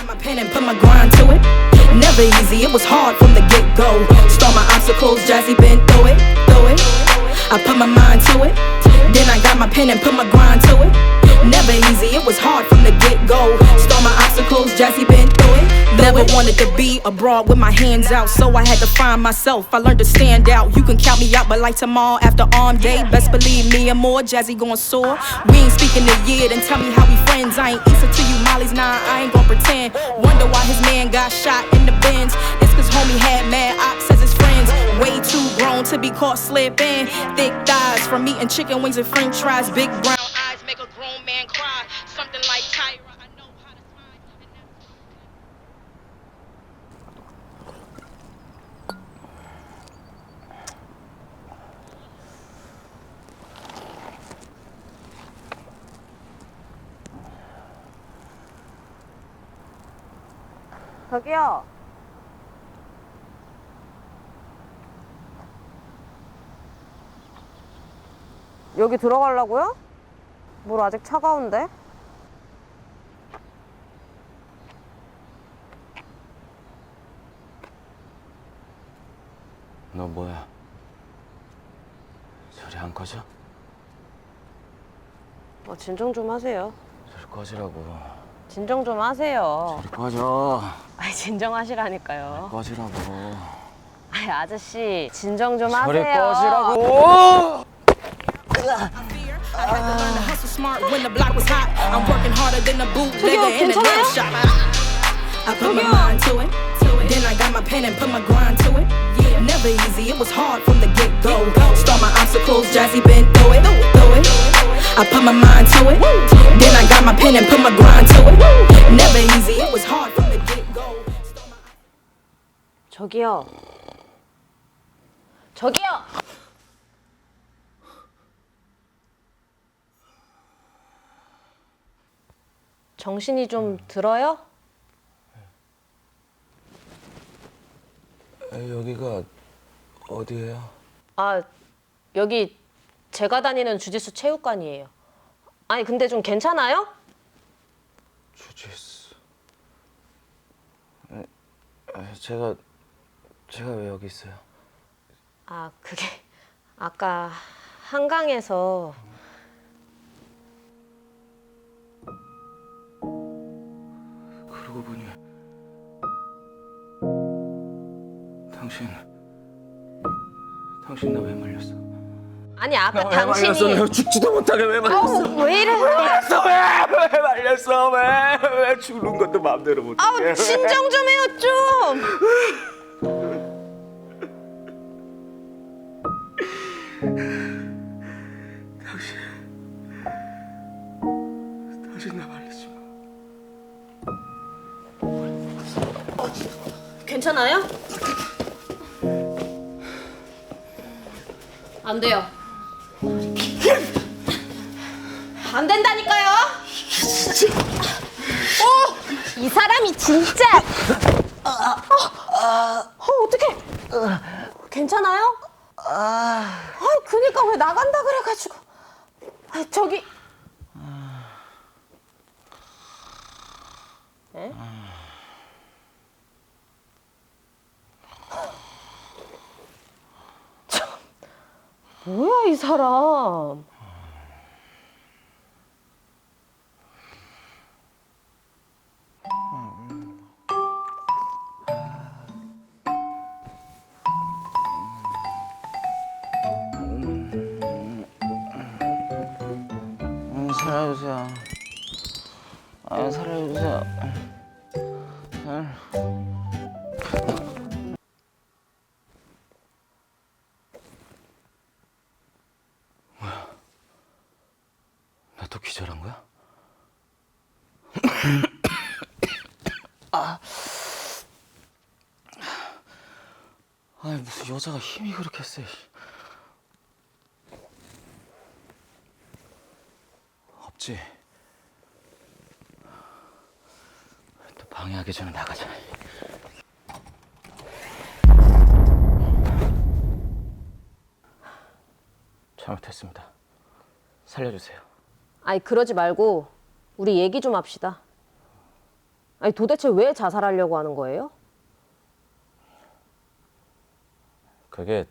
got my pen and put my grind to it. Never easy, it was hard from the get go. Start my obstacles, Jazzy been through it, through it. I put my mind to it. Then I got my pen and put my grind to it. Never easy, it was hard from the get go. Start my obstacles, Jazzy been through it. Never wanted to be abroad with my hands out, so I had to find myself. I learned to stand out. You can count me out, but like tomorrow after arm day, best believe me and more. Jazzy going soar. We ain't speaking a year, then tell me how we friends. I ain't Issa to you, Molly's nah, I ain't gon' pretend. Wonder why his man got shot in the bins. It's cause homie had mad ops as his friends. Way too grown to be caught slipping. Thick thighs from eating chicken wings and french fries. Big brown 저기요. 여기 들어가려고요? 물 아직 차가운데? 너 뭐야? 저리 안 꺼져? 어, 진정 좀 하세요. 저리 꺼지라고. 진정 좀 하세요. 저리 꺼져. 아니, 진정하시라니까요. 꺼지라고. 아이, 아저씨, 진정 좀 저리 하세요. 꺼지라고. fear. I had to learn to hustle smart when the block was hot. I'm working harder than a bootlegger in the 괜찮아요? nail shop. I put my mind to it. Then I got my pen and put my grind to it. Yeah, never easy. It was hard from the get go. Start my obstacles, Jazzy been through it, through it. I put my mind to it. Then I got my pen and put my grind to it. 저기요. 저기요! 정신이 좀 들어요? 여기가 어디예요? 아, 여기 제가 다니는 주짓수 체육관이에요. 아니, 근데 좀 괜찮아요? 주짓수. 에, 에, 제가 제가 왜 여기 있어요? 아, 그게 아까 한강에서 그러고 보니 당신 당신 나 왜 말렸어? 아니 아까 왜 말렸어? 당신이 내가 죽지도 못하게 왜 말렸어? 아우, 왜 이래? 말렸어 왜? 왜 말렸어 왜? 왜 죽는 것도 마음대로 못해? 아우 진정 좀 해요 좀. 괜찮아요? 안 돼요. 안 된다니까요. 어, 이 사람이 진짜. 어, 어떡해. 괜찮아요? 아, 그니까 왜 나간다 그래가지고. 아, 저기. 에? 뭐야 이 사람? 음, 살려주세요. 아, 살려주세요. 여자가 힘이 그렇게 세? 없지. 또 방해하기 전에 나가자. 잘못했습니다. 살려주세요. 아니 그러지 말고 우리 얘기 좀 합시다. 아니 도대체 왜 자살하려고 하는 거예요? 그게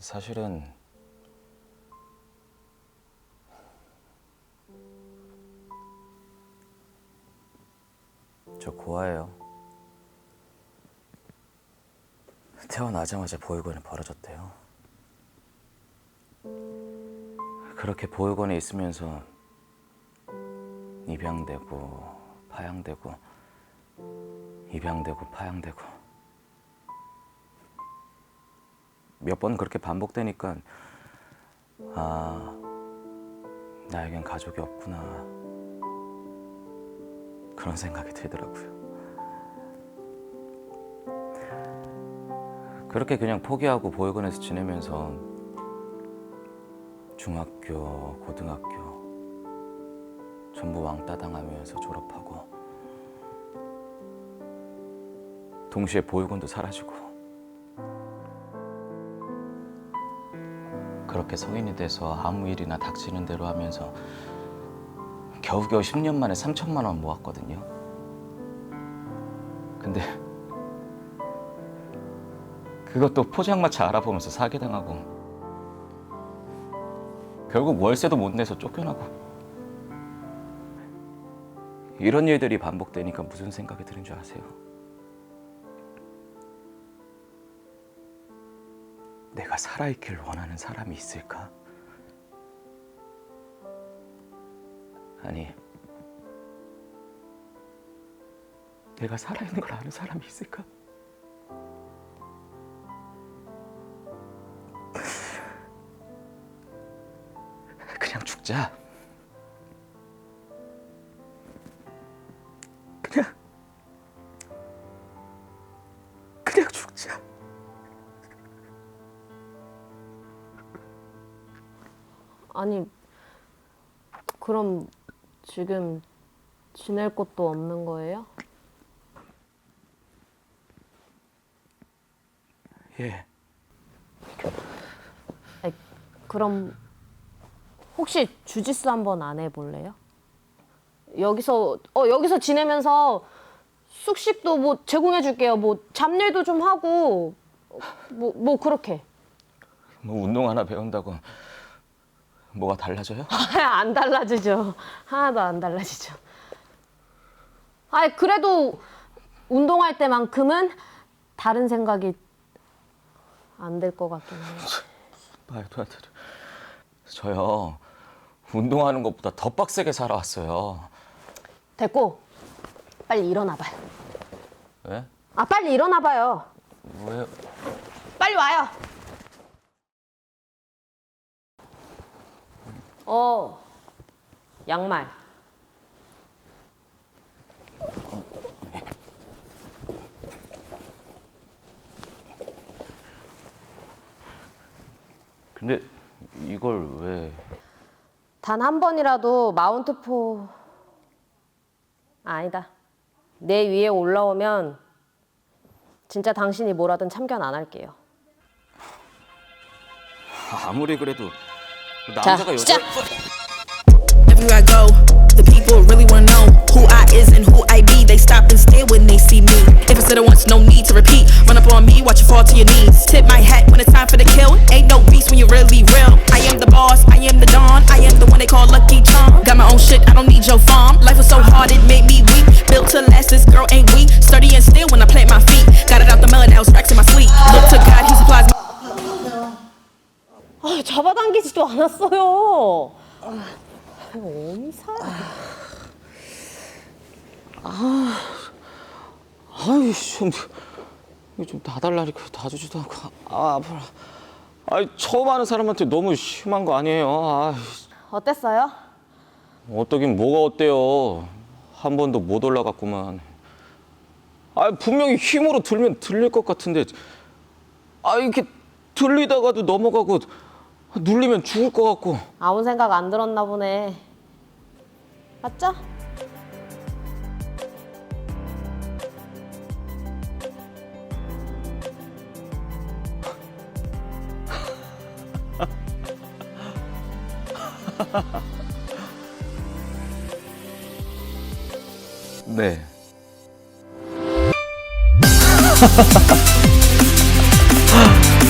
사실은 저 고아예요. 태어나자마자 보육원에 버려졌대요. 그렇게 보육원에 있으면서 입양되고 파양되고 입양되고 파양되고 몇 번 그렇게 반복되니까 아 나에겐 가족이 없구나 그런 생각이 들더라고요. 그렇게 그냥 포기하고 보육원에서 지내면서 중학교, 고등학교 전부 왕따 당하면서 졸업하고 동시에 보육원도 사라지고 그렇게 성인이 돼서 아무 일이나 닥치는 대로 하면서 겨우겨우 10년 만에 3천만 원 모았거든요. 근데 그것도 포장마차 알아보면서 사기당하고 결국 월세도 못 내서 쫓겨나고 이런 일들이 반복되니까 무슨 생각이 드는 줄 아세요? 내가 살아있길 원하는 사람이 있을까? 아니, 내가 살아있는 걸 아는 사람이 있을까? 그냥 죽자. 그냥, 아니 그럼 지금 지낼 곳도 없는 거예요? 예. 아니, 그럼 혹시 주짓수 한번 안 해볼래요? 여기서 어 여기서 지내면서 숙식도 뭐 제공해 줄게요. 뭐 잡일도 좀 하고 뭐 뭐 그렇게 뭐 운동 하나 배운다고 뭐가 달라져요? 안 달라지죠. 하나도 안 달라지죠. 아 그래도 운동할 때만큼은 다른 생각이 안 될 것 같긴 해요. 말도 안 되죠. 저요 운동하는 것보다 더 빡세게 살아왔어요. 됐고 빨리 일어나 봐요. 왜? 아 빨리 일어나 봐요. 왜? 빨리 와요. 어, 양말. 근데 이걸 왜? 단 한 번이라도 마운트포 아니다. 내 위에 올라오면 진짜 당신이 뭐라든 참견 안 할게요. 아무리 그래도 자, 남자가 여자 시작. Everywhere I go, the people really wanna know who I is and who I be. They stop and stare when they see me. If I said it once, no need to repeat. Run up on me, watch you fall to your knees. Tip my hat when it's time for the kill. Ain't no beast when you're really real. I am the boss, I am the dawn. I am the one they call Lucky Charm. Got my own shit, I don't need your farm. Life was so hard, it made me weak. Built to last, this girl ain't weak. 아, 잡아당기지도 않았어요. 엄살. 아이 좀 이거 좀 다달라니까 다주지도 않고 아 아파라. 아이 처음 하는 사람한테 너무 심한 거 아니에요? 아 어땠어요? 어떠긴 뭐가 어때요? 한 번도 못 올라갔구만. 아 분명히 힘으로 들면 들릴 것 같은데 아 이렇게 들리다가도 넘어가고 눌리면 죽을 것 같고 아무 생각 안 들었나 보네. 맞죠? 네. 네.